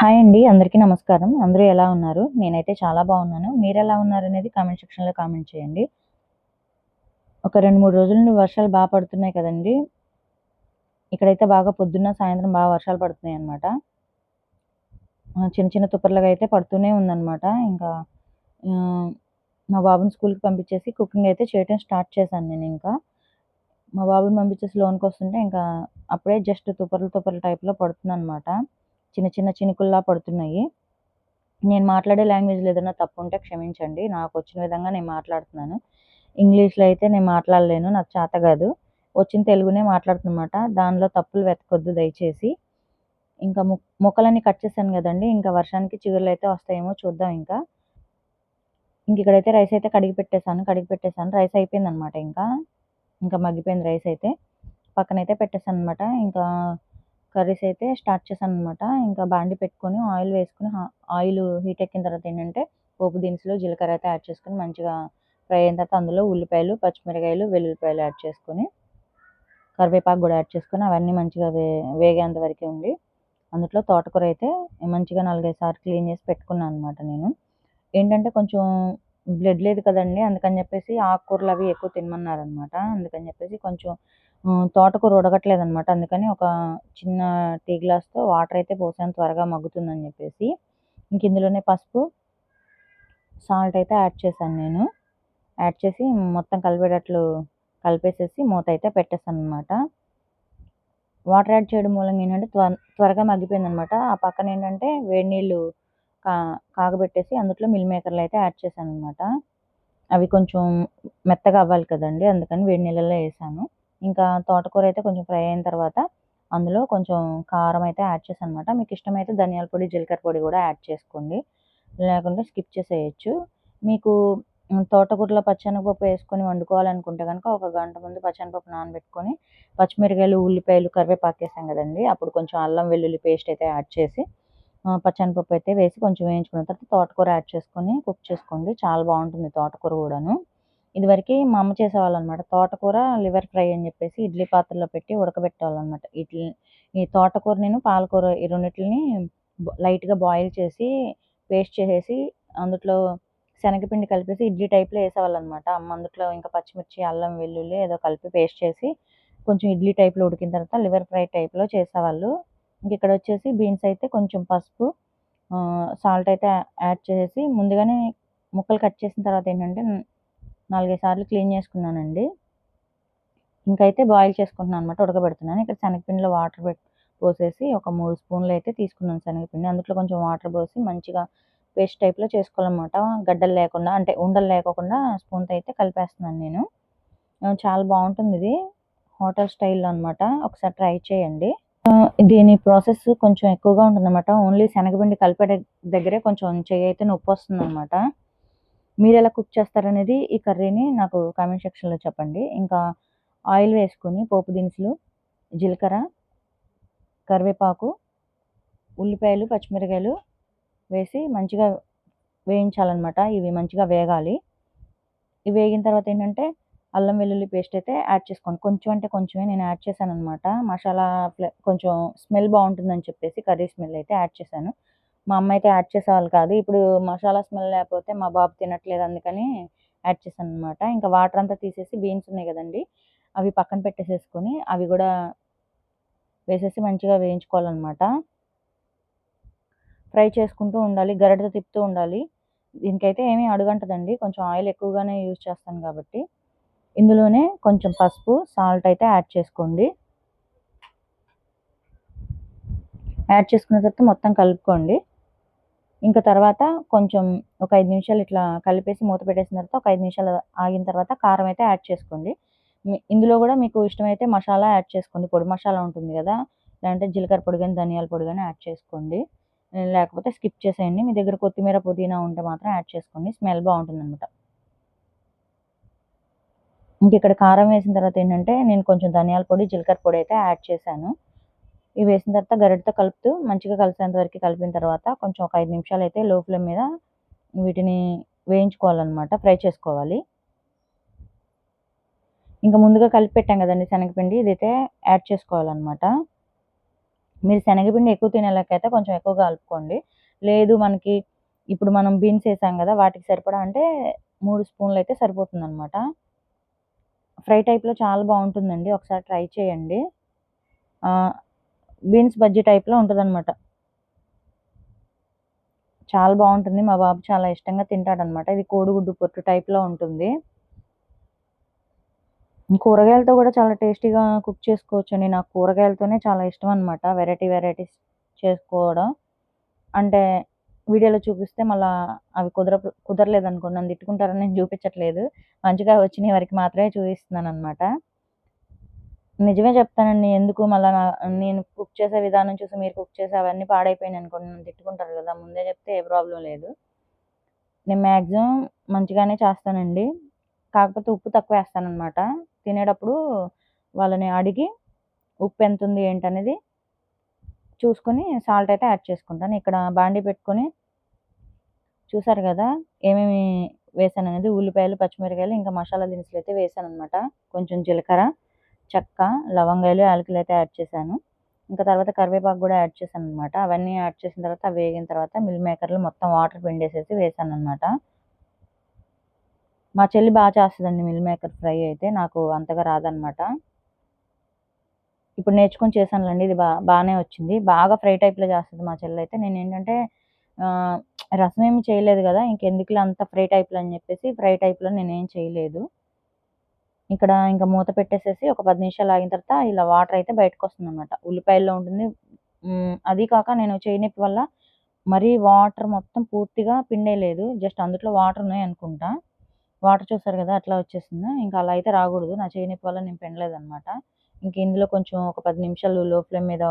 Hi అండి అందరికీ నమస్కారం. అందరూ ఎలా ఉన్నారు? నేనైతే చాలా బాగున్నాను. మీరు ఎలా ఉన్నారు అనేది కామెంట్ సెక్షన్లో కామెంట్ చేయండి. ఒక రెండు మూడు రోజుల నుండి వర్షాలు బాగా పడుతున్నాయి కదండి. ఇక్కడైతే బాగా పొద్దున్న సాయంత్రం బాగా వర్షాలు పడుతున్నాయి అనమాట చిన్న చిన్న తుప్పర్లుగా అయితే పడుతూనే ఉందన్నమాట. ఇంకా మా బాబుని స్కూల్కి పంపించేసి కుకింగ్ అయితే చేయటం స్టార్ట్ చేశాను నేను ఇంకా. మా బాబుని పంపించేసి లోన్కి వస్తుంటే ఇంకా అప్పుడే జస్ట్ తుప్పర్లు తుప్పర్ల టైప్లో పడుతుంది అనమాట చిన్న చిన్న చినుకుల్లా పడుతున్నాయి. నేను మాట్లాడే లాంగ్వేజ్లో ఏదైనా తప్పు ఉంటే క్షమించండి. నాకు వచ్చిన విధంగా నేను మాట్లాడుతున్నాను. ఇంగ్లీష్లో అయితే నేను మాట్లాడలేను. నాకు చేత కాదు. వచ్చిన తెలుగునే మాట్లాడుతున్నమాట. దానిలో తప్పులు వెతకొద్దు దయచేసి. ఇంకా మొక్కలన్నీ కట్ చేశాను కదండి. ఇంకా వర్షానికి చిగురులు అయితే వస్తాయేమో చూద్దాం ఇంకా. ఇంక ఇక్కడైతే రైస్ అయితే కడిగి పెట్టేశాను. కడిగి పెట్టేశాను. రైస్ అయిపోయింది అనమాట ఇంకా. ఇంకా మగ్గిపోయింది రైస్ అయితే. పక్కనైతే పెట్టేశాను అనమాట ఇంకా కర్రీస్ అయితే స్టార్ట్ చేశాను అనమాట ఇంకా బాండి పెట్టుకొని ఆయిల్ వేసుకుని ఆయిల్ హీట్ ఎక్కిన తర్వాత ఏంటంటే పోపు దినుసులు జీలకర్ర అయితే యాడ్ చేసుకొని మంచిగా ఫ్రై అయిన తర్వాత అందులో ఉల్లిపాయలు పచ్చిమిరకాయలు వెల్లుల్లిపాయలు యాడ్ చేసుకొని కరివేపాకు కూడా యాడ్ చేసుకొని అవన్నీ మంచిగా వే వేగేంత వరకే ఉండి అందులో తోటకూర అయితే మంచిగా నాలుగైదు సార్లు క్లీన్ చేసి పెట్టుకున్నాను అనమాట నేను. ఏంటంటే కొంచెం బ్లడ్ లేదు కదండి అందుకని చెప్పేసి ఆకుకూరలు అవి ఎక్కువ తినమన్నారు అనమాట అందుకని చెప్పేసి కొంచెం తోటకూర ఉడకట్లేదు అనమాట అందుకని ఒక చిన్న టీ గ్లాస్తో వాటర్ అయితే పోసాను త్వరగా మగ్గుతుందని చెప్పేసి ఇంక ఇందులోనే పసుపు సాల్ట్ అయితే యాడ్ చేశాను నేను. యాడ్ చేసి మొత్తం కలిపేటట్లు కలిపేసేసి మూత అయితే పెట్టేస్తాను అనమాట వాటర్ యాడ్ చేయడం మూలంగా ఏంటంటే త్వర త్వరగా మగ్గిపోయింది అనమాట ఆ పక్కన ఏంటంటే వేడి నీళ్ళు కా కాగబెట్టేసి అందులో మిల్ మేకర్లు అయితే యాడ్ చేశాను అనమాట అవి కొంచెం మెత్తగా అవ్వాలి కదండి అందుకని వేడి నీళ్ళలో వేసాను. ఇంకా తోటకూర అయితే కొంచెం ఫ్రై అయిన తర్వాత అందులో కొంచెం కారం అయితే యాడ్ చేశాను అనమాట మీకు ఇష్టమైతే ధనియాల పొడి జీలకర్ర పొడి కూడా యాడ్ చేసుకోండి. లేకుంటే స్కిప్ చేసేయచ్చు. మీకు తోటకూరలో పచ్చనపప్పు వేసుకొని వండుకోవాలనుకుంటే కనుక ఒక గంట ముందు పచ్చనపప్పు నానబెట్టుకొని పచ్చిమిరకాయలు ఉల్లిపాయలు కరివేపాకు వేసాం కదండి. అప్పుడు కొంచెం అల్లం వెల్లుల్లి పేస్ట్ అయితే యాడ్ చేసి పచ్చనపప్పు అయితే వేసి కొంచెం వేయించుకున్న తర్వాత తోటకూర యాడ్ చేసుకొని కుక్ చేసుకోండి. చాలా బాగుంటుంది తోటకూర కూడాను. ఇదివరకు మా అమ్మ చేసేవాళ్ళు అనమాట తోటకూర లివర్ ఫ్రై అని చెప్పేసి ఇడ్లీ పాత్రలో పెట్టి ఉడకబెట్టేవాళ్ళనమాట. ఇడ్లీ ఈ తోటకూర నేను పాలకూర ఈ రెండింటిని లైట్గా బాయిల్ చేసి పేస్ట్ చేసేసి అందులో శనగపిండి కలిపేసి ఇడ్లీ టైప్లో వేసేవాళ్ళు అనమాట అమ్మ అందులో ఇంకా పచ్చిమిర్చి అల్లం వెల్లుల్లి ఏదో కలిపి పేస్ట్ చేసి కొంచెం ఇడ్లీ టైప్లో ఉడికిన తర్వాత లివర్ ఫ్రై టైప్లో చేసేవాళ్ళు. ఇంక ఇక్కడ వచ్చేసి బీన్స్ అయితే కొంచెం పసుపు సాల్ట్ అయితే యాడ్ చేసేసి ముందుగానే ముక్కలు కట్ చేసిన తర్వాత ఏంటంటే నాలుగైదు సార్లు క్లీన్ చేసుకున్నానండి. ఇంకైతే బాయిల్ చేసుకుంటున్నాను అనమాట ఉడకబెడుతున్నాను. ఇక్కడ శనగపిండిలో వాటర్ పెట్టి పోసేసి ఒక మూడు స్పూన్లు అయితే తీసుకున్నాను శనగపిండి. అందులో కొంచెం వాటర్ పోసి మంచిగా పేస్ట్ టైప్లో చేసుకోవాలన్నమాట. గడ్డలు లేకుండా అంటే ఉండలు లేకుండా స్పూన్తో అయితే కలిపేస్తున్నాను నేను. చాలా బాగుంటుంది ఇది. హోటల్ స్టైల్లో అనమాట ఒకసారి ట్రై చేయండి. దీని ప్రాసెస్ కొంచెం ఎక్కువగా ఉంటుందన్నమాట. ఓన్లీ శనగపిండి కలిపే దగ్గరే కొంచెం చెయ్యి అయితే నొప్పి వస్తుంది అనమాట మీరు ఎలా కుక్ చేస్తారనేది ఈ కర్రీని నాకు కామెంట్ సెక్షన్లో చెప్పండి. ఇంకా ఆయిల్ వేసుకొని పోపు దినుసులు జీలకర్ర కరివేపాకు ఉల్లిపాయలు పచ్చిమిరకాయలు వేసి మంచిగా వేయించాలన్నమాట. ఇవి మంచిగా వేగాలి. ఇవి వేగిన తర్వాత ఏంటంటే అల్లం వెల్లుల్లి పేస్ట్ అయితే యాడ్ చేసుకోండి. కొంచెం అంటే కొంచెమే నేను యాడ్ చేశాను అనమాట మసాలా కొంచెం స్మెల్ బాగుంటుందని చెప్పేసి కర్రీ స్మెల్ అయితే యాడ్ చేశాను. మా అమ్మ అయితే యాడ్ చేసేవాళ్ళు కాదు. ఇప్పుడు మసాలా స్మెల్ లేకపోతే మా బాబు తినట్లేదు అందుకని యాడ్ చేశాను అనమాట ఇంకా వాటర్ అంతా తీసేసి బీన్స్ ఉన్నాయి కదండి అవి పక్కన పెట్టేసేసుకొని అవి కూడా వేసేసి మంచిగా వేయించుకోవాలన్నమాట. ఫ్రై చేసుకుంటూ ఉండాలి గరిటతో తిప్పుతూ ఉండాలి. దీనికైతే ఏమీ అడుగంటదండి. కొంచెం ఆయిల్ ఎక్కువగానే యూజ్ చేస్తాను కాబట్టి. ఇందులోనే కొంచెం పసుపు సాల్ట్ అయితే యాడ్ చేసుకోండి. యాడ్ చేసుకున్న తర్వాత మొత్తం కలుపుకోండి. ఇంకా తర్వాత కొంచెం ఒక ఐదు నిమిషాలు ఇట్లా కలిపేసి మూత పెట్టేసిన తర్వాత ఒక ఐదు నిమిషాలు ఆగిన తర్వాత కారం అయితే యాడ్ చేసుకోండి. ఇందులో కూడా మీకు ఇష్టమైతే మసాలా యాడ్ చేసుకోండి. పొడి మసాలా ఉంటుంది కదా లేదంటే జీలకర్ర పొడి కానీ ధనియాల పొడి కానీ యాడ్ చేసుకోండి. లేకపోతే స్కిప్ చేసేయండి. మీ దగ్గర కొత్తిమీర పుదీనా ఉంటే మాత్రం యాడ్ చేసుకోండి. స్మెల్ బాగుంటుంది అనమాట ఇంక ఇక్కడ కారం వేసిన తర్వాత ఏంటంటే నేను కొంచెం ధనియాల పొడి జీలకర్ర పొడి అయితే యాడ్ చేశాను. ఇవి వేసిన తర్వాత గరిటతో కలుపుతూ మంచిగా కలిసేంత వరకు కలిపిన తర్వాత కొంచెం ఒక ఐదు నిమిషాలు అయితే లో ఫ్లేమ్ మీద వీటిని వేయించుకోవాలన్నమాట ఫ్రై చేసుకోవాలి. ఇంకా ముందుగా కలిపి పెట్టాం కదండి శనగపిండి ఇదైతే యాడ్ చేసుకోవాలన్నమాట. మీరు శనగపిండి ఎక్కువ తినేలాకైతే కొంచెం ఎక్కువగా కలుపుకోండి. లేదు మనకి ఇప్పుడు మనం బీన్స్ వేసాం కదా వాటికి సరిపడా అంటే మూడు స్పూన్లు అయితే సరిపోతుంది అనమాట ఫ్రై టైప్లో చాలా బాగుంటుందండి ఒకసారి ట్రై చేయండి. బీన్స్ బజ్జీ టైప్లో ఉంటుంది అనమాట చాలా బాగుంటుంది. మా బాబు చాలా ఇష్టంగా తింటాడనమాట ఇది కోడిగుడ్డు పొట్టు టైప్లో ఉంటుంది. కూరగాయలతో కూడా చాలా టేస్టీగా కుక్ చేసుకోవచ్చు అండి నాకు కూరగాయలతోనే చాలా ఇష్టం అనమాట వెరైటీ వెరైటీస్ చేసుకోవడం. అంటే వీడియోలో చూపిస్తే మళ్ళీ అవి కుదర కుదరలేదు అనుకోండి నన్ను తిట్టుకుంటారని నేను చూపించట్లేదు. మంచిగా వచ్చిన వారికి మాత్రమే చూపిస్తున్నాను అనమాట నిజమే చెప్తానండి. ఎందుకు? మళ్ళీ నేను కుక్ చేసే విధానం చూసి మీరు కుక్ చేసి అవన్నీ పాడైపోయినాయి అనుకోండి నన్ను తిట్టుకుంటారు కదా. ముందే చెప్తే ఏ ప్రాబ్లం లేదు. నేను మ్యాక్సిమం మంచిగానే చేస్తానండి. కాకపోతే ఉప్పు తక్కువ వేస్తానన్నమాట. తినేటప్పుడు వాళ్ళని అడిగి ఉప్పు ఎంత ఉంది ఏంటనేది చూసుకొని సాల్ట్ అయితే యాడ్ చేసుకుంటాను. ఇక్కడ బాండీ పెట్టుకొని చూసారు కదా ఏమేమి వేసాను అనేది ఉల్లిపాయలు పచ్చిమిరకాయలు ఇంకా మసాలా దినుసులు అయితే వేసాను అనమాట కొంచెం జీలకర్ర చెక్క లవంగాలు యాలకులు అయితే యాడ్ చేశాను. ఇంకా తర్వాత కరివేపాకు కూడా యాడ్ చేశాను అనమాట అవన్నీ యాడ్ చేసిన తర్వాత అవి వేగిన తర్వాత మిల్ మేకర్లు మొత్తం వాటర్ పిండేసేసి వేసాను అనమాట మా చెల్లి బాగా చేస్తుందండి మిల్ మేకర్ ఫ్రై అయితే. నాకు అంతగా రాదనమాట ఇప్పుడు నేర్చుకొని చేశానులేండి. ఇది బా బాగానే వచ్చింది. బాగా ఫ్రై టైప్లో చేస్తుంది మా చెల్లి అయితే. నేను ఏంటంటే రసం ఏమి చేయలేదు కదా ఇంకెందుకులే అంత ఫ్రై టైప్లో అని చెప్పేసి ఫ్రై టైప్లో నేనేం చేయలేదు. ఇక్కడ ఇంకా మూత పెట్టేసేసి ఒక పది నిమిషాలు ఆగిన తర్వాత ఇలా వాటర్ అయితే బయటకు వస్తుంది అనమాట ఉల్లిపాయల్లో ఉంటుంది. అది కాక నేను చేయనొప్పి వల్ల మరీ వాటర్ మొత్తం పూర్తిగా పిండేయలేదు జస్ట్ అందులో వాటర్ ఉన్నాయి అనుకుంటా. వాటర్ చూసారు కదా అట్లా వచ్చేసింది. ఇంకా అలా అయితే రాకూడదు. నా చేయనొప్పి వల్ల నేను పిండలేదు అనమాట ఇంక ఇందులో కొంచెం ఒక పది నిమిషాలు లో ఫ్లేమ్ మీద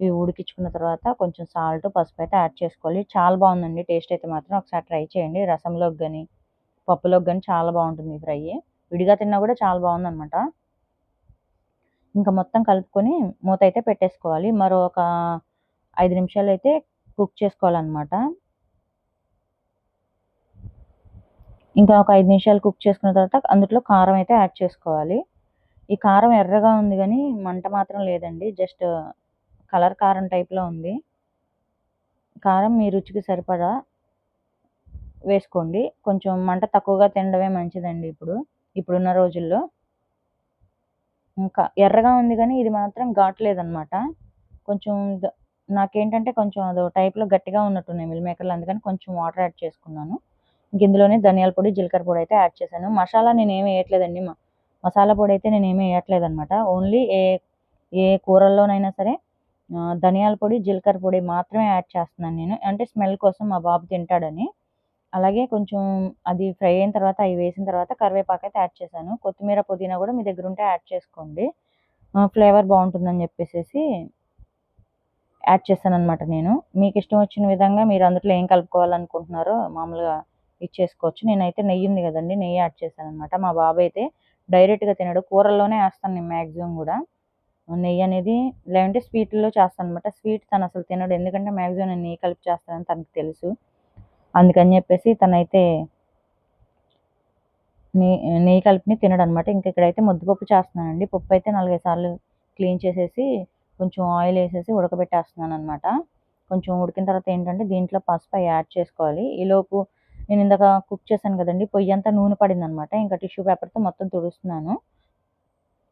ఇవి ఉడికించుకున్న తర్వాత కొంచెం సాల్ట్ పసుపు అయితే యాడ్ చేసుకోవాలి. చాలా బాగుందండి. టేస్ట్ అయితే మాత్రం ఒకసారి ట్రై చేయండి. రసంలోకి కానీ పప్పులోకి కానీ చాలా బాగుంటుంది ఫ్రై. విడిగా తిన్నా కూడా చాలా బాగుందనమాట ఇంకా మొత్తం కలుపుకొని మూత అయితే పెట్టేసుకోవాలి. మరో ఒక ఐదు నిమిషాలు అయితే కుక్ చేసుకోవాలన్నమాట. ఇంకా ఒక ఐదు నిమిషాలు కుక్ చేసుకున్న తర్వాత అందులో కారం అయితే యాడ్ చేసుకోవాలి. ఈ కారం ఎర్రగా ఉంది కానీ మంట మాత్రం లేదండి. జస్ట్ కలర్ కారం టైప్లో ఉంది. కారం మీ రుచికి సరిపడా వేసుకోండి. కొంచెం మంట తక్కువగా తినడమే మంచిదండి ఇప్పుడు. ఇప్పుడున్న రోజుల్లో. ఇంకా ఎర్రగా ఉంది కానీ ఇది మాత్రం ఘాట్లేదనమాట కొంచెం నాకేంటంటే కొంచెం అదో టైప్లో గట్టిగా ఉన్నట్టున్నాయి మిల్ మేకర్లు. అందుకని కొంచెం వాటర్ యాడ్ చేసుకున్నాను. ఇంక ఇందులోనే ధనియాల పొడి జీలకర్ర పొడి అయితే యాడ్ చేశాను. మసాలా నేను ఏమి వేయట్లేదండి మసాలా పొడి అయితే నేను ఏమీ వేయట్లేదు అనమాట ఓన్లీ ఏ ఏ కూరల్లోనైనా సరే ధనియాల పొడి జీలకర్ర పొడి మాత్రమే యాడ్ చేస్తున్నాను నేను. అంటే స్మెల్ కోసం మా బాబు తింటాడని. అలాగే కొంచెం అది ఫ్రై అయిన తర్వాత అవి వేసిన తర్వాత కరివేపాకు అయితే యాడ్ చేశాను. కొత్తిమీర పుదీనా కూడా మీ దగ్గర ఉంటే యాడ్ చేసుకోండి. ఫ్లేవర్ బాగుంటుందని చెప్పేసి యాడ్ చేశాను అనమాట నేను. మీకు ఇష్టం వచ్చిన విధంగా మీరు అందులో ఏం కలుపుకోవాలనుకుంటున్నారో మామూలుగా ఇచ్చేసుకోవచ్చు. నేనైతే నెయ్యి ఉంది కదండి నెయ్యి యాడ్ చేశాను అనమాట మా బాబు అయితే డైరెక్ట్గా తినడు. కూరల్లోనే వేస్తాను నేను మ్యాక్సిమం కూడా. నెయ్యి అనేది లేదంటే స్వీట్లో చేస్తాను అనమాట స్వీట్ తను అసలు తినడు. ఎందుకంటే మ్యాక్సిమం నేను నెయ్యి కలిపి చేస్తానని తనకు తెలుసు. అందుకని చెప్పేసి తనైతే నెయ్యి నెయ్యి కలిపిని తినడం అనమాట ఇంక ఇక్కడైతే ముద్దపప్పు చేస్తున్నానండి. పప్పు అయితే నాలుగైదు సార్లు క్లీన్ చేసేసి కొంచెం ఆయిల్ వేసేసి ఉడకబెట్టేస్తున్నాను అనమాట కొంచెం ఉడికిన తర్వాత ఏంటంటే దీంట్లో పసుపు యాడ్ చేసుకోవాలి. ఈలోపు నేను ఇందాక కుక్ చేశాను కదండి పొయ్యి అంతా నూనె పడింది అనమాట ఇంకా టిష్యూ పేపర్తో మొత్తం తుడుస్తున్నాను.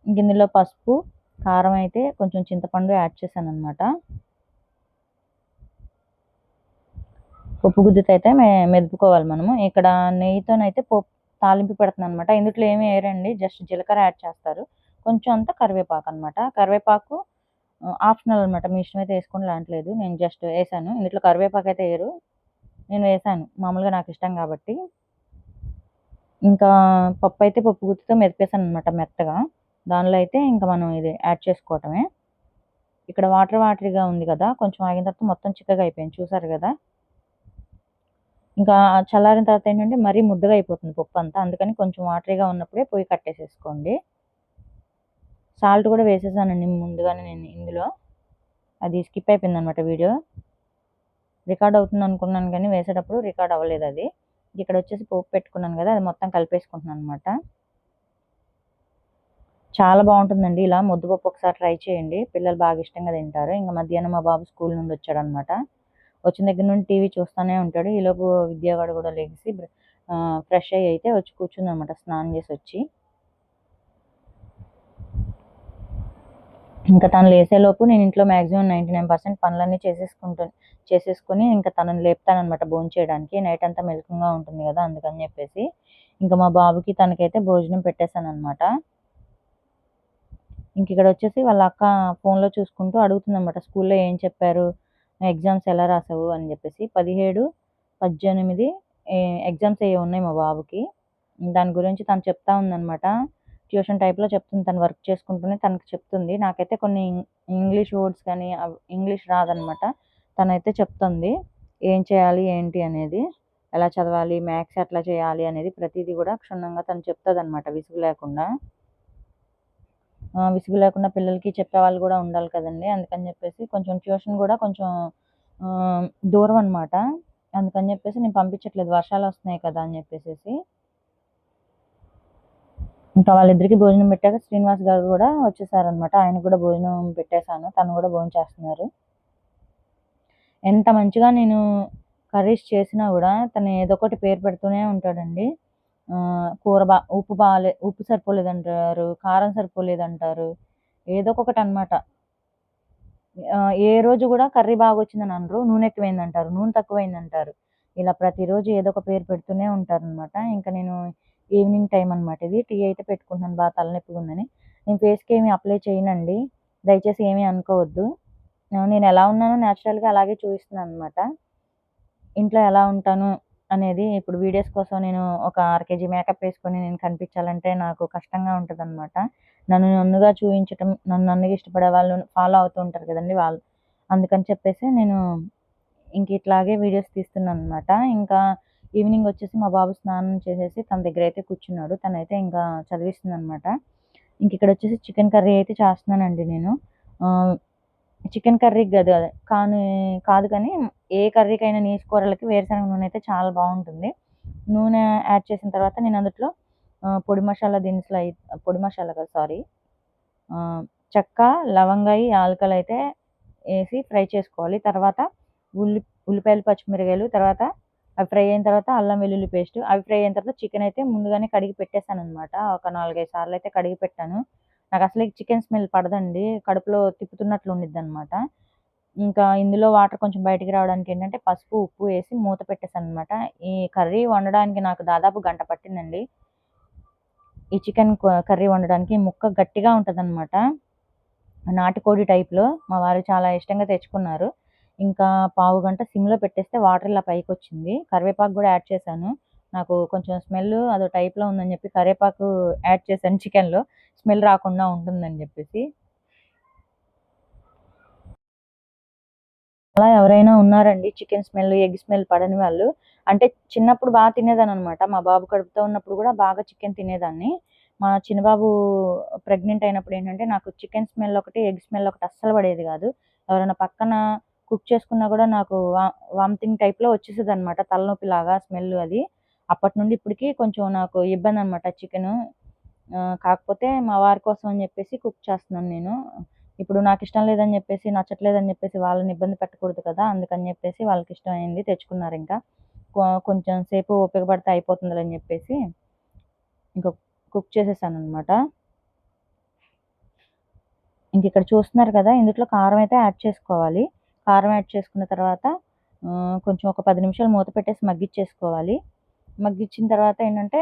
ఇంక ఇందులో పసుపు కారం అయితే కొంచెం చింతపండు యాడ్ చేశాను అనమాట పప్పు గుద్దుతో అయితే మె మెదుపుకోవాలి మనము. ఇక్కడ నెయ్యితోనైతే పప్పు తాలింపు పెడుతుంది అనమాట ఇందులో ఏమి వేయరండి. జస్ట్ జీలకర్ర యాడ్ చేస్తారు. కొంచెం అంతా కరివేపాకు అనమాట కరివేపాకు ఆప్షనల్ అనమాట మీ ఇష్టం అయితే వేసుకొని లాంటలేదు నేను జస్ట్ వేసాను. ఇందులో కరివేపాకు అయితే వేయరు. నేను వేసాను. మామూలుగా నాకు ఇష్టం కాబట్టి. ఇంకా పప్పు అయితే పప్పు గుత్తితో మెదిపేసాను అనమాట మెత్తగా. దానిలో అయితే ఇంకా మనం ఇది యాడ్ చేసుకోవటమే. ఇక్కడ వాటర్ వాటరీగా ఉంది కదా. కొంచెం ఆగిన తర్వాత మొత్తం చిక్కగా అయిపోయింది. చూసారు కదా? ఇంకా చల్లారిన తర్వాత ఏంటంటే మరీ ముద్దగా అయిపోతుంది పప్పు అంతా. అందుకని కొంచెం వాటరీగా ఉన్నప్పుడే పొయ్యి కట్టేసేసుకోండి సాల్ట్ కూడా వేసేసానండి ముందుగానే నేను ఇందులో. అది స్కిప్ అయిపోయింది అనమాట వీడియో రికార్డ్ అవుతుంది అనుకున్నాను కానీ వేసేటప్పుడు రికార్డ్ అవ్వలేదు అది. ఇక్కడ వచ్చేసి పోపు పెట్టుకున్నాను కదా అది మొత్తం కలిపేసుకుంటున్నాను అనమాట చాలా బాగుంటుందండి ఇలా. ముద్దపప్పు ఒకసారి ట్రై చేయండి. పిల్లలు బాగా ఇష్టంగా తింటారు. ఇంకా మధ్యాహ్నం మా బాబు స్కూల్ నుండి వచ్చాడనమాట వచ్చిన దగ్గర నుండి టీవీ చూస్తూనే ఉంటాడు. ఈలోపు విద్యావాడు కూడా లెగిసి ఫ్రెష్ అయ్యి అయితే వచ్చి కూర్చుందనమాట స్నానం చేసి వచ్చి. ఇంకా తను లేసేలోపు నేను ఇంట్లో మ్యాక్సిమం నైంటీ నైన్ పర్సెంట్ పనులన్నీ చేసేసుకుంటాను చేసేసుకొని ఇంకా తనని లేపుతానమాట భోజనం చేయడానికి. నైట్ అంతా మెలకంగా ఉంటుంది కదా అందుకని చెప్పేసి. ఇంకా మా బాబుకి తనకైతే భోజనం పెట్టేశాను అనమాట ఇంక ఇక్కడ వచ్చేసి వాళ్ళ అక్క ఫోన్లో చూసుకుంటూ అడుగుతుందన్నమాట స్కూల్లో ఏం చెప్పారు? ఎగ్జామ్స్ ఎలా రాసావు అని చెప్పేసి పదిహేడు పద్దెనిమిది ఎగ్జామ్స్ అవి ఉన్నాయి మా బాబుకి. దాని గురించి తను చెప్తా ఉందనమాట ట్యూషన్ టైప్లో చెప్తుంది తను వర్క్ చేసుకుంటూనే తనకు చెప్తుంది. నాకైతే కొన్ని ఇంగ్లీష్ వర్డ్స్ కానీ ఇంగ్లీష్ రాదనమాట తనైతే చెప్తుంది ఏం చేయాలి ఏంటి అనేది ఎలా చదవాలి మ్యాథ్స్ ఎట్లా చేయాలి అనేది ప్రతిదీ కూడా క్షుణ్ణంగా తను చెప్తుంది అనమాట విసుగు లేకుండా. విసుగు లేకుండా పిల్లలకి చెప్పేవాళ్ళు కూడా ఉండాలి కదండి. అందుకని చెప్పేసి కొంచెం ట్యూషన్ కూడా కొంచెం దూరం అనమాట అందుకని చెప్పేసి నేను పంపించట్లేదు. వర్షాలు వస్తున్నాయి కదా అని చెప్పేసి ఇంకా వాళ్ళిద్దరికి భోజనం పెట్టాక శ్రీనివాస్ గారు కూడా వచ్చేసారనమాట ఆయన కూడా భోజనం పెట్టేశాను. తను కూడా భోజనం చేస్తున్నారు. ఎంత మంచిగా నేను కర్రీస్ చేసినా కూడా తను ఏదో ఒకటి పేరు పెడుతూనే ఉంటాడండి. కూర బా ఉప్పు బాగాలే ఉప్పు సరిపోలేదంటారు కారం సరిపోలేదంటారు ఏదో ఒకటి అనమాట ఏ రోజు కూడా కర్రీ బాగా వచ్చిందని అనరు నూనె ఎక్కువైంది అంటారు నూనె తక్కువైంది అంటారు ఇలా ప్రతిరోజు ఏదో ఒక పేరు పెడుతూనే ఉంటారనమాట ఇంకా నేను ఈవినింగ్ టైం అనమాట ఇది. టీ అయితే పెట్టుకుంటున్నాను బాగా తలనొప్పిగా ఉందని. నేను ఫేస్కి ఏమి అప్లై చేయనండి. దయచేసి ఏమీ అనుకోవద్దు. నేను ఎలా ఉన్నానో న్యాచురల్గా అలాగే చూపిస్తున్నాను అనమాట ఇంట్లో ఎలా ఉంటాను అనేది ఇప్పుడు వీడియోస్ కోసం నేను ఒక అర కేజీ మేకప్ వేసుకొని నేను కనిపించాలంటే నాకు కష్టంగా ఉంటుంది అనమాట నన్ను నన్నుగా చూపించటం నన్ను నన్నుగా ఇష్టపడే వాళ్ళు ఫాలో అవుతూ ఉంటారు కదండి వాళ్ళు. అందుకని చెప్పేసి నేను ఇంక ఇట్లాగే వీడియోస్ తీస్తున్నాను అనమాట ఇంకా ఈవినింగ్ వచ్చేసి మా బాబు స్నానం చేసేసి తన దగ్గర అయితే కూర్చున్నాడు. తనైతే ఇంకా చదివిస్తుంది అనమాట ఇంక ఇక్కడ వచ్చేసి చికెన్ కర్రీ అయితే చేస్తున్నానండి నేను. చికెన్ కర్రీకి కదా కానీ కాదు కానీ ఏ కర్రీకైనా నీసు కూరలకి వేరుశనగ నూనె అయితే చాలా బాగుంటుంది. నూనె యాడ్ చేసిన తర్వాత నేను అందులో పొడి మసాలా దినుసులు అయి పొడి మసాలా కదా సారీ చెక్క లవంగాయి యాలకలు అయితే వేసి ఫ్రై చేసుకోవాలి. తర్వాత ఉల్లి ఉల్లిపాయలు పచ్చిమిరకాయలు తర్వాత అవి ఫ్రై అయిన తర్వాత అల్లం వెల్లుల్లి పేస్ట్. అవి ఫ్రై అయిన తర్వాత చికెన్ అయితే ముందుగానే కడిగి పెట్టేశాను అనమాట ఒక నాలుగైదు సార్లు అయితే కడిగి పెట్టాను. నాకు అసలు చికెన్ స్మెల్ పడదండి. కడుపులో తిప్పుతున్నట్లు ఉండిద్ది అనమాట ఇంకా ఇందులో వాటర్ కొంచెం బయటికి రావడానికి ఏంటంటే పసుపు ఉప్పు వేసి మూత పెట్టేసాను అనమాట ఈ కర్రీ వండడానికి నాకు దాదాపు గంట పట్టిందండి. ఈ చికెన్ కర్రీ వండడానికి ముక్క గట్టిగా ఉంటుంది అనమాట నాటుకోడి టైప్లో మా వారు చాలా ఇష్టంగా తెచ్చుకున్నారు. ఇంకా పావు గంట సిమ్లో పెట్టేస్తే వాటర్ ఇలా పైకి వచ్చింది కరివేపాకు కూడా యాడ్ చేశాను. నాకు కొంచెం స్మెల్ అదో టైప్లో ఉందని చెప్పి కరివేపాకు యాడ్ చేశాను చికెన్లో. స్మెల్ రాకుండా ఉంటుందని చెప్పేసి. అలా ఎవరైనా ఉన్నారండి చికెన్ స్మెల్ ఎగ్ స్మెల్ పడని వాళ్ళు. అంటే చిన్నప్పుడు బాగా తినేదాన్ని అనమాట మా బాబు కడుపుతో ఉన్నప్పుడు కూడా బాగా చికెన్ తినేదాన్ని. మా చిన్నబాబు ప్రెగ్నెంట్ అయినప్పుడు ఏంటంటే నాకు చికెన్ స్మెల్ ఒకటి ఎగ్ స్మెల్ ఒకటి అస్సలు పడేది కాదు. ఎవరైనా పక్కన కుక్ చేసుకున్నా కూడా నాకు వామిటింగ్ టైప్లో వచ్చేసేది అనమాట తలనొప్పి లాగా స్మెల్ అది. అప్పటి నుండి ఇప్పటికీ కొంచెం నాకు ఇబ్బంది అనమాట చికెన్ కాకపోతే మా వారి కోసం అని చెప్పేసి కుక్ చేస్తున్నాను నేను. ఇప్పుడు నాకు ఇష్టం లేదని చెప్పేసి నచ్చట్లేదని చెప్పేసి వాళ్ళని ఇబ్బంది పెట్టకూడదు కదా అందుకని చెప్పేసి వాళ్ళకి ఇష్టం అయింది తెచ్చుకున్నారు ఇంకా. కొంచెం సేపు ఉపయోగపడితే అయిపోతుంది అని చెప్పేసి ఇంకా కుక్ చేసేసాను అనమాట ఇంక ఇక్కడ చూస్తున్నారు కదా ఇందులో కారం అయితే యాడ్ చేసుకోవాలి. కారం యాడ్ చేసుకున్న తర్వాత కొంచెం ఒక పది నిమిషాలు మూత పెట్టేసి మగ్గిచ్చేసుకోవాలి మగ్గిచ్చిన తర్వాత ఏంటంటే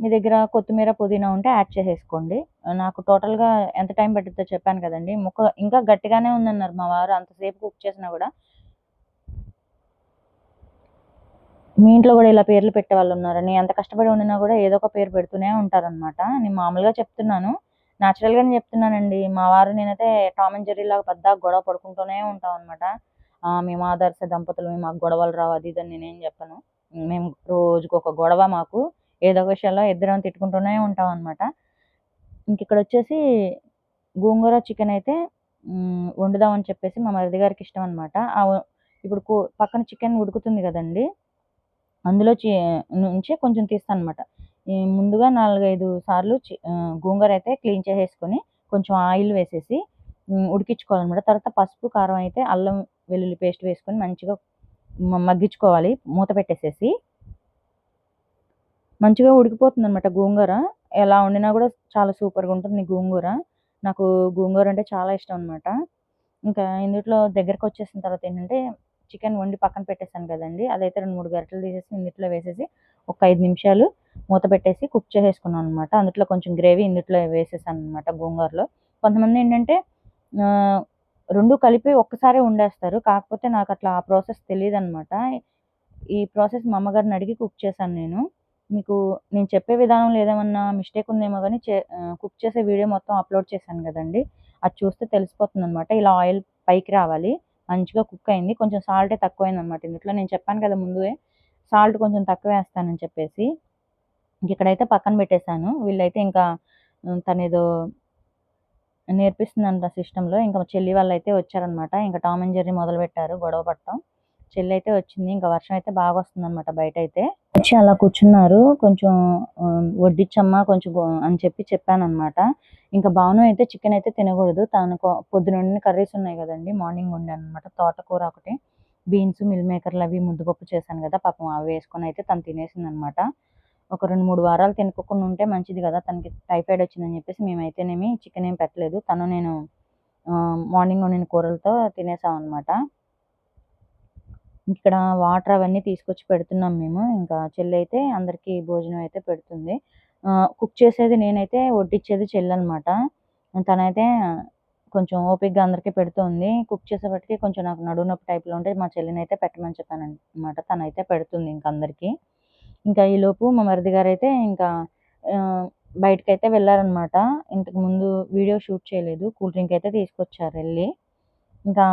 మీ దగ్గర కొత్తిమీర పుదీనా ఉంటే యాడ్ చేసేసుకోండి. నాకు టోటల్గా ఎంత టైం పడుతుందో చెప్పాను కదండి. ముక్క ఇంకా గట్టిగానే ఉందన్నారు మా వారు అంతసేపు కుక్ చేసినా కూడా. మీ ఇంట్లో కూడా ఇలా పేర్లు పెట్టే వాళ్ళు ఉన్నారని ఎంత కష్టపడి ఉండినా కూడా ఏదో ఒక పేరు పెడుతూనే ఉంటారనమాట నేను మామూలుగా చెప్తున్నాను. న్యాచురల్గానే చెప్తున్నానండి. మా వారు నేనైతే టామ్ అండ్ జెర్రీ లాగా పెద్ద గొడవ పడుకుంటూనే ఉంటాం అనమాట మేము ఆదర్శ దంపతులు మాకు గొడవలు రావు అది ఇదని నేనేం చెప్పను. మేము రోజుకు ఒక గొడవ మాకు. ఏదో ఒక విషయంలో ఇద్దరం తిట్టుకుంటూనే ఉంటాం అనమాట ఇంక ఇక్కడ వచ్చేసి గోంగూర చికెన్ అయితే వండుదామని చెప్పేసి మా మరిది గారికి ఇష్టం అనమాట ఇప్పుడు పక్కన చికెన్ ఉడుకుతుంది కదండి. అందులో నుంచి కొంచెం తీస్తాను అనమాట ముందుగా 4, 5 సార్లు గోంగూర అయితే క్లీన్ చేసేసుకొని కొంచెం ఆయిల్ వేసేసి ఉడికించుకోవాలన్నమాట. తర్వాత పసుపు, కారం అయితే అల్లం వెల్లుల్లి పేస్ట్ వేసుకొని మంచిగా మగ్గించుకోవాలి మూత పెట్టేసేసి. మంచిగా ఉడికిపోతుందన్నమాట గోంగూర. ఎలా వండినా కూడా చాలా సూపర్‌గా ఉంటుంది గోంగూర. నాకు గోంగూర అంటే చాలా ఇష్టం అనమాట ఇంకా ఇందుట్లో దగ్గరకు వచ్చేసిన తర్వాత ఏంటంటే చికెన్ వండి పక్కన పెట్టేసాను కదండి అదైతే రెండు మూడు గరిటలు తీసేసి ఇందుట్లో వేసేసి ఒక ఐదు నిమిషాలు మూత పెట్టేసి కుక్ చేసేసుకున్నాను అనమాట అందుట్లో కొంచెం గ్రేవీ ఇందుట్లో వేసేసానన్నమాట గోంగూరలో. కొంతమంది ఏంటంటే రెండు కలిపి ఒక్కసారే వండేస్తారు. కాకపోతే నాకు అట్లా ఆ ప్రాసెస్ తెలియదు అనమాట ఈ ప్రాసెస్ మా అమ్మగారిని అడిగి కుక్ చేశాను నేను. మీకు నేను చెప్పే విధానంలో ఏదేమన్నా మిస్టేక్ ఉందేమో కానీ చే కుక్ చేసే వీడియో మొత్తం అప్‌లోడ్ చేశాను కదండి అది చూస్తే తెలిసిపోతుందన్నమాట. ఇలా ఆయిల్ పైకి రావాలి. మంచిగా కుక్ అయింది. కొంచెం సాల్టే తక్కువైందన్నమాట ఇందులో నేను చెప్పాను కదా ముందే సాల్ట్ కొంచెం తక్కువేస్తానని చెప్పేసి. ఇక్కడైతే పక్కన పెట్టేసాను. వీళ్ళైతే ఇంకా తనేదో నేర్పిస్తుందంట సిస్టంలో ఇంకా చెల్లి చెల్లి వాళ్ళైతే వచ్చారనమాట ఇంకా టామ్ అండ్ జెర్రీ మొదలుపెట్టారు గొడవ పట్టం చెల్లి అయితే వచ్చింది. ఇంకా వర్షం అయితే బాగా వస్తుందన్నమాట అయితే వచ్చి అలా కూర్చున్నారు. కొంచెం వడ్డిచ్చమ్మా కొంచెం అని చెప్పి చెప్పానన్నమాట. ఇంకా భాను అయితే చికెన్ అయితే తినకూడదు. తనకు పొద్దునండి కర్రీస్ ఉన్నాయి కదండి మార్నింగ్ వండానన్నమాట. తోటకూర ఒకటి, బీన్స్, మిల్ మేకర్‌లు అవి ముద్దుపప్పు చేశాను కదా పాపం అవి వేసుకొని అయితే తను తినేసింది అనమాట ఒక 2, 3 వారాలు తినకుండా ఉంటే మంచిది కదా తనకి టైఫాయిడ్ వచ్చిందని చెప్పేసి మేమైతేనేమి చికెన్ ఏం పెట్టలేదు. తను నేను మార్నింగ్ వండిన కూరలతో తినేసామన్నమాట. ఇక్కడ వాటర్ అవన్నీ తీసుకొచ్చి పెడుతున్నాం మేము. ఇంకా చెల్లి అయితే అందరికీ భోజనం అయితే పెడుతుంది. కుక్ చేసేది నేనైతే వడ్డించేది చెల్లన్నమాట. తనైతే కొంచెం ఓపిక్గా అందరికీ పెడుతుంది కుక్ చేసేప్పటికి కొంచెం నాకు నడువు నొప్పి టైప్‌లో ఉంటే మా చెల్లిని అయితే పెట్టమని చెప్పానన్నమాట. తనైతే పెడుతుంది ఇంక అందరికీ. ఇంకా ఈలోపు మా మరిది గారైతే ఇంకా ఆహ్, వెళ్ళారనమాట ఇంతకు ముందు వీడియో షూట్ చేయలేదు. కూల్ డ్రింక్ అయితే తీసుకొచ్చారు వెళ్ళి ఇంకా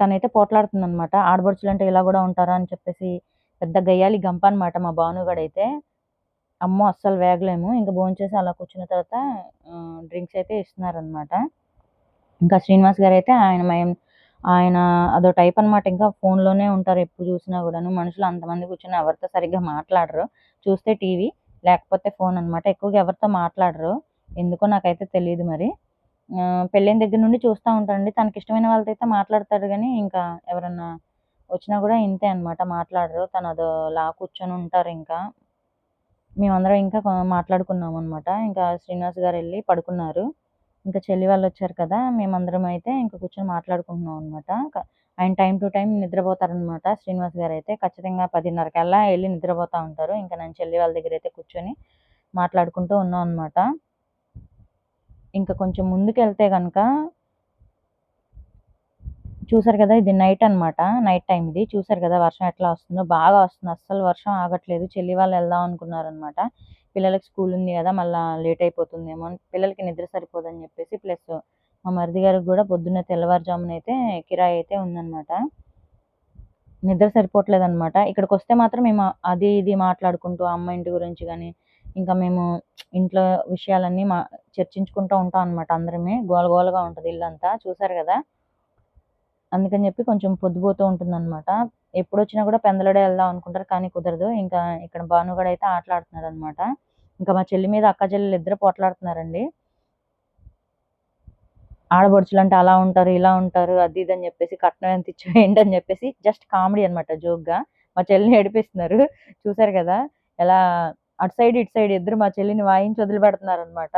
తనైతే పోట్లాడుతుందన్నమాట. ఆడపడుచులంటే ఇలా కూడా ఉంటారా అని చెప్పేసి పెద్ద గయ్యాలి గంప అన్నమాట మా భానుగాడైతే. అమ్మో! అస్సలు వేగలేము. ఇంకా భోంచేసి అలా కూర్చున్న తర్వాత డ్రింక్స్ అయితే ఇస్తున్నారనమాట ఇంకా శ్రీనివాస్ గారైతే ఆయన మయం ఆయన అదో టైప్ అన్నమాట. ఇంకా ఫోన్‌లోనే ఉంటారు ఎప్పుడు చూసినా కూడాను మనుషులు అంతమంది కూర్చొని ఎవరితో సరిగ్గా మాట్లాడరు. చూస్తే టీవీ లేకపోతే ఫోన్ అన్నమాట. ఎక్కువగా ఎవరితో మాట్లాడరు. ఎందుకో నాకైతే తెలియదు మరి. పెళ్ళిన పెళ్ళైన దగ్గర నుండి చూస్తా ఉంటానండి. తనకిష్టమైన వాళ్ళతో అయితే మాట్లాడతాడు కానీ ఇంకా ఎవరన్నా వచ్చినా కూడా ఇంతే అన్నమాట మాట్లాడరు. తను అదోలా కూర్చొని ఉంటారు ఇంకా మేమందరం ఇంకా మాట్లాడుకున్నాం అనమాట ఇంకా శ్రీనివాస్ గారు వెళ్ళి పడుకున్నారు. ఇంకా చెల్లి వాళ్ళొచ్చారు కదా! మేమందరం అయితే ఇంకా కూర్చొని మాట్లాడుకుంటున్నాం అనమాట ఆయన టైం టు టైం నిద్రపోతారనమాట శ్రీనివాస్ గారు అయితే ఖచ్చితంగా 10:30 కల్లా నిద్రపోతూ ఉంటారు. ఇంకా నేను చెల్లి వాళ్ళ దగ్గర అయితే కూర్చొని మాట్లాడుకుంటూ ఉన్నాం అనమాట ఇంకా కొంచెం ముందుకెళ్తే కనుక చూసారు కదా! ఇది నైట్ అన్నమాట. నైట్ టైం ఇది. చూసారు కదా! వర్షం ఎట్లా వస్తుందో. బాగా వస్తుంది. అస్సలు వర్షం ఆగట్లేదు. చెల్లి వాళ్ళు వెళ్దాం అనుకున్నారనమాట పిల్లలకి స్కూల్ ఉంది కదా మళ్ళీ లేట్ అయిపోతుందేమో అని పిల్లలకి నిద్ర సరిపోదని చెప్పేసి ప్లస్ మా మరిది గారికి కూడా పొద్దున్న తెల్లవారుజామునైతే కిరాయి అయితే ఉందన్నమాట. నిద్ర సరిపోవట్లేదు అనమాట ఇక్కడికి వస్తే మాత్రం మేము అది ఇది మాట్లాడుకుంటూ అమ్మ ఇంటి గురించి కానీ ఇంకా మేము ఇంట్లో విషయాలన్నీ మా చర్చించుకుంటూ ఉంటాం అనమాట అందరమే. గోల గోలగా ఉంటది ఇల్లంతా. చూసారు కదా అందుకని చెప్పి కొంచెం పొద్దుపోతూ ఉంటుందన్నమాట. ఎప్పుడు వచ్చినా కూడా పెందలడే వెళ్దాం అనుకుంటారు. కానీ కుదరదు. ఇంకా ఇక్కడ భానుగాడైతే ఆటలాడుతున్నాడన్నమాట. ఇంకా మా చెల్లి మీద అక్క చెల్లెలు ఇద్దరు పోట్లాడుతున్నారండి. అంటే అలా ఉంటారు, ఇలా ఉంటారు. అది ఇది అని చెప్పేసి కట్నం ఎంత ఇచ్చావు ఏంటని చెప్పేసి జస్ట్ కామెడీ అన్నమాట జోక్‌గా. మా చెల్లిని ఏడిపిస్తున్నారు. చూసారు కదా ఎలా అటు సైడ్, ఇటు సైడ్ ఇద్దరు మా చెల్లిని వాయించి వదిలిపెడుతున్నారు అనమాట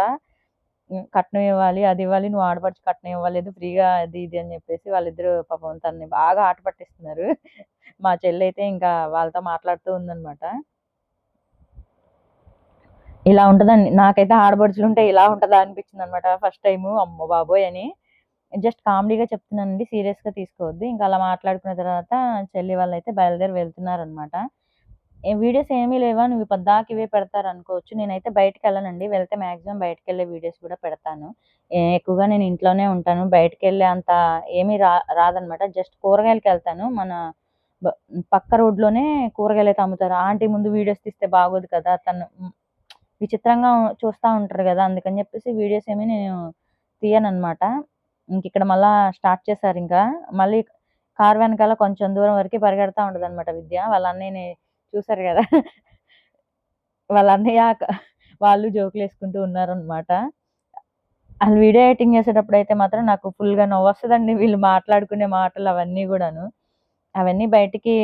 కట్నం ఇవ్వాలి, అది ఇవ్వాలి. నువ్వు ఆడపడిచి కట్నం ఇవ్వలేదు ఫ్రీగా అది ఇది అని చెప్పేసి వాళ్ళిద్దరూ పాపం తనని బాగా ఆట పట్టిస్తున్నారు. మా చెల్లి అయితే ఇంకా వాళ్ళతో మాట్లాడుతూ ఉందనమాట ఇలా ఉంటుందని నాకైతే ఆడపడుచులుంటే ఇలా ఉంటుందా అనిపించింది అనమాట ఫస్ట్ టైము. అమ్మ బాబోయ్! అని. జస్ట్ కామెడీగా చెప్తున్నానండి. సీరియస్‌గా తీసుకోవద్దు. ఇంకా అలా మాట్లాడుకున్న తర్వాత చెల్లి వాళ్ళైతే బయలుదేరి వెళ్తున్నారనమాట వీడియోస్ ఏమీ లేవా? నువ్వు పద్దాకి ఇవే పెడతారు అనుకోవచ్చు నేనైతే బయటికెళ్ళనండి. వెళ్తే మాక్సిమం వెళ్ళే వీడియోస్ కూడా పెడతాను. ఎక్కువగా నేను ఇంట్లోనే ఉంటాను. బయటికెళ్ళే అంత ఏమీ రా రాదనమాట జస్ట్ కూరగాయలకి వెళ్తాను మన పక్క రోడ్‌లోనే కూరగాయలైతే అమ్ముతారు. ఆంటీ ముందు వీడియోస్ తీస్తే బాగోదు కదా! తను విచిత్రంగా చూస్తా ఉంటారు కదా అందుకని చెప్పేసి వీడియోస్ ఏమీ నేను తీయనమాట ఇంక ఇక్కడ మళ్ళా స్టార్ట్ చేశారు ఇంకా మళ్ళీ కారు వెనకాల కొంచెం దూరం వరకు పరిగెడతా ఉంటదన్నమాట విద్య. వాళ్ళ అన్నయ్యని చూసారు కదా వాళ్ళ అన్నయ్య వాళ్ళు జోకులు వేసుకుంటూ ఉన్నారనమాట. వాళ్ళు వీడియో ఎడిటింగ్ అయితే మాత్రం నాకు ఫుల్‌గా వస్తుందండి వీళ్ళు మాట్లాడుకునే మాటలు అవన్నీ కూడాను అవన్నీ బయటికి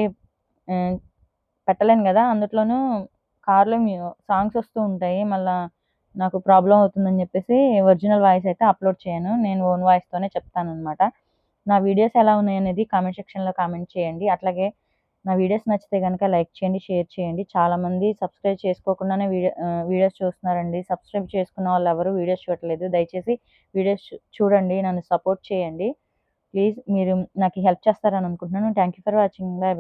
పెట్టలేను కదా అందుట్లోనూ కార్‌లో సాంగ్స్ వస్తూ ఉంటాయి. మళ్ళా నాకు ప్రాబ్లమ్ అవుతుందని చెప్పేసి ఒరిజినల్ వాయిస్ అయితే అప్‌లోడ్ చేయను. నేను ఓన్ వాయిస్‌తోనే చెప్తాను అనమాట నా వీడియోస్ ఎలా ఉన్నాయనేది కామెంట్ సెక్షన్‌లో కామెంట్ చేయండి. అట్లాగే నా వీడియోస్ నచ్చితే కనుక లైక్ చేయండి, షేర్ చేయండి. చాలామంది సబ్స్క్రైబ్ చేసుకోకుండానే వీడియో వీడియోస్ చూస్తున్నారండి. సబ్స్క్రైబ్ చేసుకున్న వాళ్ళు ఎవరు వీడియోస్ చూడట్లేదు. దయచేసి వీడియోస్ చూడండి. నన్ను సపోర్ట్ చేయండి. ప్లీజ్ మీరు నాకు హెల్ప్ చేస్తారని అనుకుంటున్నాను. Thank you for watching. Bye bye